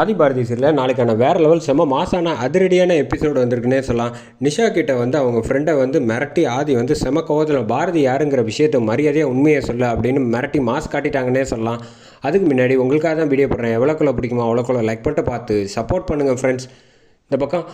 ஆதி பாரதி சீரியலில் நாளைக்கான வேறு லெவல் செம்ம மாசான அதிரடியான எபிசோடு வந்திருக்குன்னே சொல்லலாம். நிஷா கிட்ட வந்து அவங்க ஃப்ரெண்டை வந்து மிரட்டி ஆதி வந்து செம கோவத்தில் பாரதி யாருங்கிற விஷயத்தை மரியாதையாக உண்மையை சொல்ல அப்படின்னு மிரட்டி மாஸ் காட்டிட்டாங்கன்னே சொல்லலாம். அதுக்கு முன்னாடி உங்களுக்காக தான் வீடியோ போடுறேன். எவ்வளோக்குள்ள பிடிக்குமோ அவ்வளோக்குள்ள லைக் பண்ணிட்டு பார்த்து சப்போர்ட் பண்ணுங்கள் ஃப்ரெண்ட்ஸ் இந்த பக்கம்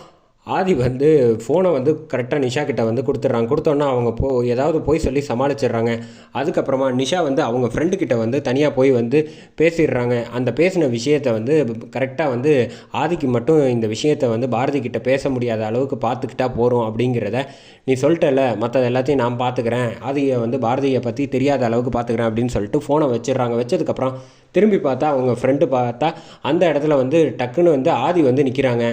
ஆதி வந்து ஃபோனை வந்து கரெக்டாக நிஷா கிட்ட வந்து கொடுத்துட்றாங்க கொடுத்தோன்னா அவங்க போ ஏதாவது போய் சொல்லி சமாளிச்சிடுறாங்க. அதுக்கப்புறமா நிஷா வந்து அவங்க ஃப்ரெண்டு கிட்ட வந்து தனியாக போய் வந்து பேசிடுறாங்க. அந்த பேசின விஷயத்தை வந்து கரெக்டாக வந்து ஆதிக்கு மட்டும் இந்த விஷயத்தை வந்து பாரதி கிட்ட பேச முடியாத அளவுக்கு பார்த்துக்கிட்டா போகிறோம் அப்படிங்கிறத நீ சொல்லிட்டல மற்றது எல்லாத்தையும் நான் பார்த்துக்கிறேன். ஆதியை வந்து பாரதியை பற்றி தெரியாத அளவுக்கு பார்த்துக்கிறேன் அப்படின்னு சொல்லிட்டு ஃபோனை வச்சிடுறாங்க. வச்சதுக்கப்புறம் திரும்பி பார்த்தா அவங்க ஃப்ரெண்டு பார்த்தா அந்த இடத்துல வந்து டக்குன்னு வந்து ஆதி வந்து நிற்கிறாங்க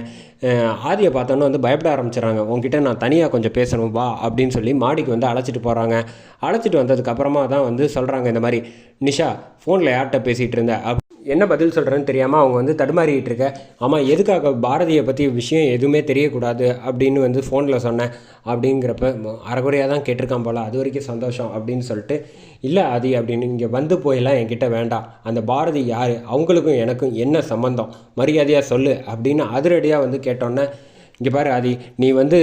ஆதியை பார்த்தோன்னே வந்து பயப்பட ஆரம்பிச்சிடறாங்க. உங்ககிட்ட நான் தனியாக கொஞ்சம் பேசணும் வா அப்படின்னு சொல்லி மாடிக்கு வந்து அழைச்சிட்டு போகிறாங்க அழைச்சிட்டு வந்ததுக்கப்புறமா தான் வந்து சொல்கிறாங்க இந்த மாதிரி நிஷா ஃபோனில் யார்கிட்ட பேசிகிட்டு இருந்த? அப் என்ன பதில் சொல்கிறேன்னு தெரியாமல் அவங்க வந்து தடுமாறிட்டு இருக்க. ஆமாம் எதுக்காக பாரதியை பற்றி விஷயம் எதுவுமே தெரியக்கூடாது அப்படின்னு வந்து ஃபோனில் சொன்னேன். அப்படிங்கிறப்ப அறகுறையாக தான் கேட்டிருக்கான் போல். அது வரைக்கும் சந்தோஷம் அப்படின்னு சொல்லிட்டு இல்லை அது அப்படின்னு இங்கே வந்து போயெல்லாம் என்கிட்ட வேண்டாம். அந்த பாரதி யார்? அவங்களுக்கும் எனக்கும் என்ன சம்மந்தம் மரியாதையாக சொல்லு. அப்படின்னு அதிரடியாக வந்து கேட்டோன்னே இங்கே பாரு ஆதி நீ வந்து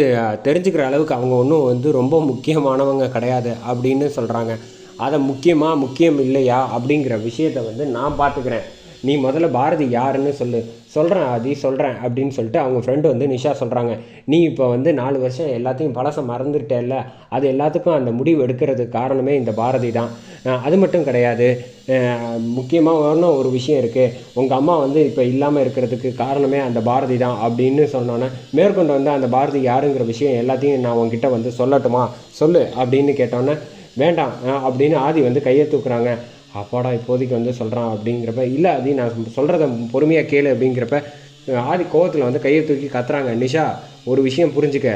தெரிஞ்சுக்கிற அளவுக்கு அவங்க ஒன்றும் வந்து ரொம்ப முக்கியமானவங்க கிடையாது. அப்படின்னு சொல்கிறாங்க அதை முக்கியமாக முக்கியம் இல்லையா அப்படிங்கிற விஷயத்தை வந்து நான் பார்த்துக்கிறேன். நீ முதல்ல பாரதி யாருன்னு சொல்லு. சொல்கிறேன் ஆதி சொல்கிறேன் அப்படின்னு சொல்லிட்டு அவங்க ஃப்ரெண்டு வந்து நிஷா சொல்கிறாங்க நீ இப்போ வந்து நாலு வருஷம் எல்லாத்தையும் பழசம் மறந்துட்டேல்ல? அது எல்லாத்துக்கும் அந்த முடிவு எடுக்கிறதுக்கு காரணமே இந்த பாரதி தான். அது மட்டும் கிடையாது. முக்கியமான ஒரு விஷயம் இருக்குது உங்கள் அம்மா வந்து இப்போ இல்லாமல் இருக்கிறதுக்கு காரணமே அந்த பாரதி தான் அப்படின்னு சொன்னோன்னே மேற்கொண்டு வந்து அந்த பாரதி யாருங்கிற விஷயம் எல்லாத்தையும் நான் உங்ககிட்ட வந்து சொல்லட்டுமா? சொல்லு அப்படின்னு கேட்டோன்னே வேண்டாம் அப்படின்னு ஆதி வந்து கையை தூக்குறாங்க. அப்பாடா இப்போதைக்கு வந்து சொல்கிறான் அப்படிங்கிறப்ப இல்லை அது நான் சொல்கிறத பொறுமையாக கேளு அப்படிங்கிறப்ப ஆதி கோவத்தில் வந்து கையை தூக்கி கத்துறாங்க. நிஷா ஒரு விஷயம் புரிஞ்சுக்க.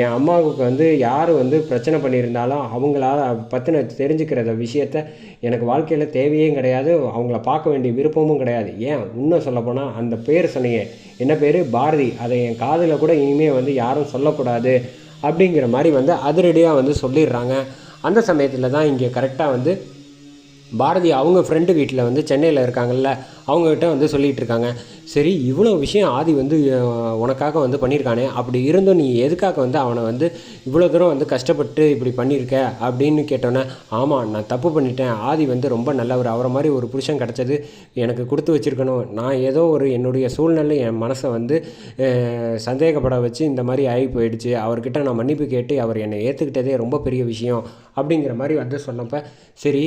என் அம்மாவுக்கு வந்து யார் வந்து பிரச்சனை பண்ணியிருந்தாலும் அவங்களால பற்றின தெரிஞ்சுக்கிறத விஷயத்த எனக்கு வாழ்க்கையில் தேவையே கிடையாது. அவங்கள பார்க்க வேண்டிய விருப்பமும் கிடையாது. ஏன்? இன்னும் சொல்லப்போனால் அந்த பேர் சொன்னீங்க. என்ன பேர்? பாரதி. அதை என் காதில் கூட இனிமேல் வந்து யாரும் சொல்லக்கூடாது அப்படிங்கிற மாதிரி வந்து அதிரடியாக வந்து சொல்லிடுறாங்க. அந்த சமயத்தில் தான் இங்கே கரெக்டாக வந்து பாரதி அவங்க ஃப்ரெண்டு வீட்டில் வந்து சென்னையில் இருக்காங்கல்ல அவங்ககிட்ட வந்து சொல்லிகிட்டு இருக்காங்க. சரி இவ்வளோ விஷயம் ஆதி வந்து உனக்காக வந்து பண்ணியிருக்கானே அப்படி இருந்தும் நீ எதுக்காக வந்து அவனை வந்து இவ்வளோ தூரம் வந்து கஷ்டப்பட்டு இப்படி பண்ணியிருக்க அப்படின்னு கேட்டோன்னே ஆமாம் நான் தப்பு பண்ணிட்டேன். ஆதி வந்து ரொம்ப நல்லவர். அவரை மாதிரி ஒரு புருஷன் கிடச்சது எனக்கு கொடுத்து வச்சிருக்கணும். நான் ஏதோ ஒரு என்னுடைய சூழ்நிலை என் மனசை வந்து சந்தேகப்பட வச்சு இந்த மாதிரி ஆகி போயிடுச்சு. அவர்கிட்ட நான் மன்னிப்பு கேட்டு அவர் என்னை ஏற்றுக்கிட்டதே ரொம்ப பெரிய விஷயம் அப்படிங்கிற மாதிரி வந்து சொன்னப்போ சரி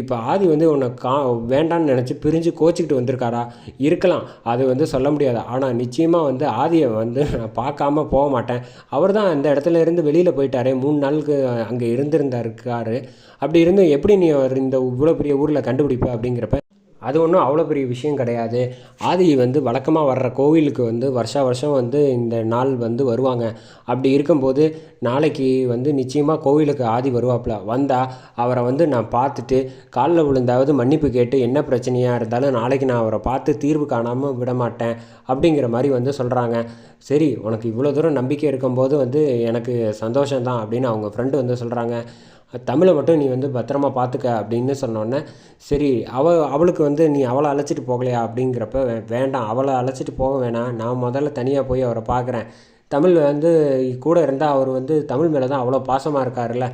இப்போ ஆதி வந்து உன்னை கா வேண்டான்னு நினச்சி பிரிஞ்சு கோச்சிக்கிட்டு வந்திருக்காரா? இருக்கலாம். அது வந்து சொல்ல முடியாது. ஆனால் நிச்சயமாக வந்து ஆதியை வந்து நான் பார்க்காம போக மாட்டேன். அவர் தான் அந்த இடத்துல இருந்து வெளியில் போயிட்டாரே. மூணு நாளுக்கு அங்கே இருந்திருந்தாருக்காரு அப்படி இருந்து எப்படி நீ அவர் இந்த இவ்வளோ பெரிய ஊரில் கண்டுபிடிப்ப அப்படிங்கிறப்ப? அது ஒன்றும் அவ்வளோ பெரிய விஷயம் கிடையாது. ஆதி வந்து வழக்கமாக வர்ற கோவிலுக்கு வந்து வருஷா வருஷம் வந்து இந்த நாள் வந்து வருவாங்க. அப்படி இருக்கும்போது நாளைக்கு வந்து நிச்சயமாக கோவிலுக்கு ஆதி வருவாப்புல. வந்தால் அவரை வந்து நான் பார்த்துட்டு காலில் விழுந்தாவது மன்னிப்பு கேட்டு என்ன பிரச்சனையாக இருந்தாலும் நாளைக்கு நான் அவரை பார்த்து தீர்வு காணாமல் விட மாட்டேன் அப்படிங்கிற மாதிரி வந்து சொல்கிறாங்க சரி உனக்கு இவ்வளோ தூரம் நம்பிக்கை இருக்கும்போது வந்து எனக்கு சந்தோஷம்தான் அப்படின்னு அவங்க ஃப்ரெண்டு வந்து சொல்கிறாங்க தமிழை மட்டும் நீ வந்து பத்திரமா பார்த்துக்க அப்படின்னு சொன்னோன்னே சரி அவ அவளுக்கு வந்து நீ அவளை அழைச்சிட்டு போகலையா அப்படிங்கிறப்ப வேண்டாம் அவளை அழைச்சிட்டு போக வேணாம். நான் முதல்ல தனியாக போய் அவரை பார்க்குறேன் தமிழ் வந்து கூட இருந்தால் அவர் வந்து தமிழ் மேலே தான் அவ்வளோ பாசமாக இருக்காருல்ல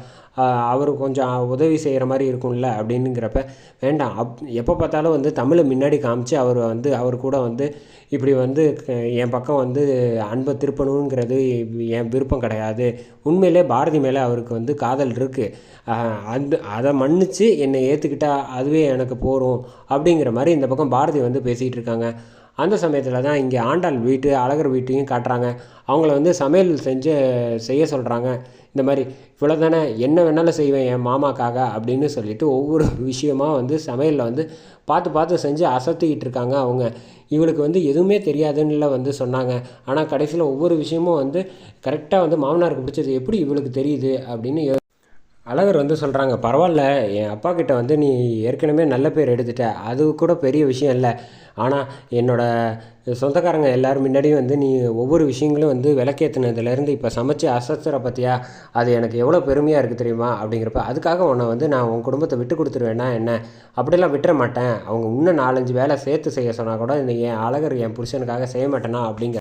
அவர் கொஞ்சம் உதவி செய்கிற மாதிரி இருக்கும்ல அப்படின்னுங்கிறப்ப வேண்டாம். அப் எப்போ பார்த்தாலும் வந்து தமிழை முன்னாடி காமிச்சு அவர் வந்து அவர் கூட வந்து இப்படி வந்து என் பக்கம் வந்து அன்பை திருப்பணுங்கிறது என் விருப்பம் கிடையாது. உண்மையிலே பாரதி மேலே அவருக்கு வந்து காதல் இருக்குது அந்த அதை மன்னிச்சு என்னை ஏற்றுக்கிட்டா அதுவே எனக்கு போகும் அப்படிங்கிற மாதிரி இந்த பக்கம் பாரதி வந்து பேசிகிட்டு இருக்காங்க. அந்த சமயத்தில் தான் இங்கே ஆண்டாள் வீட்டு அழகர் வீட்டையும் காட்டுறாங்க. அவங்கள வந்து சமையல் செஞ்சு செய்ய சொல்கிறாங்க இந்த மாதிரி இவ்வளோ தானே என்ன வேணாலும் செய்வேன் என் மாமாக்காக அப்படின்னு சொல்லிட்டு ஒவ்வொரு விஷயமாக வந்து சமையலில் வந்து பார்த்து பார்த்து செஞ்சு அசத்திக்கிட்டு இருக்காங்க அவங்க. இவளுக்கு வந்து எதுவுமே தெரியாதுன்னு வந்து சொன்னாங்க. ஆனால் கடைசியில் ஒவ்வொரு விஷயமும் வந்து கரெக்டாக வந்து மாமனாருக்கு பிடிச்சது எப்படி இவளுக்கு தெரியுது அப்படின்னு அழகர் வந்து சொல்கிறாங்க பரவாயில்ல என் அப்பா கிட்ட வந்து நீ ஏற்கனவே நல்ல பேர் எடுத்துட்ட அது கூட பெரிய விஷயம் இல்லை. ஆனால் என்னோட சொந்தக்காரங்க எல்லாரும் முன்னாடியும் வந்து நீ ஒவ்வொரு விஷயங்களும் வந்து விளக்கேற்றுனதுலேருந்து இப்போ சமைச்சு அசத்துற பற்றியா அது எனக்கு எவ்வளோ பெருமையாக இருக்குது தெரியுமா? அப்படிங்கிறப்ப அதுக்காக உன்னை வந்து நான் உன் குடும்பத்தை விட்டு கொடுத்துருவேன்னா என்ன? அப்படிலாம் விட்டுற மாட்டேன். அவங்க இன்னும் நாலஞ்சு வேலை சேர்த்து செய்ய சொன்னால் கூட இந்த என் அழகர் என் புருஷனுக்காக செய்ய மாட்டேனா? அப்படிங்கிற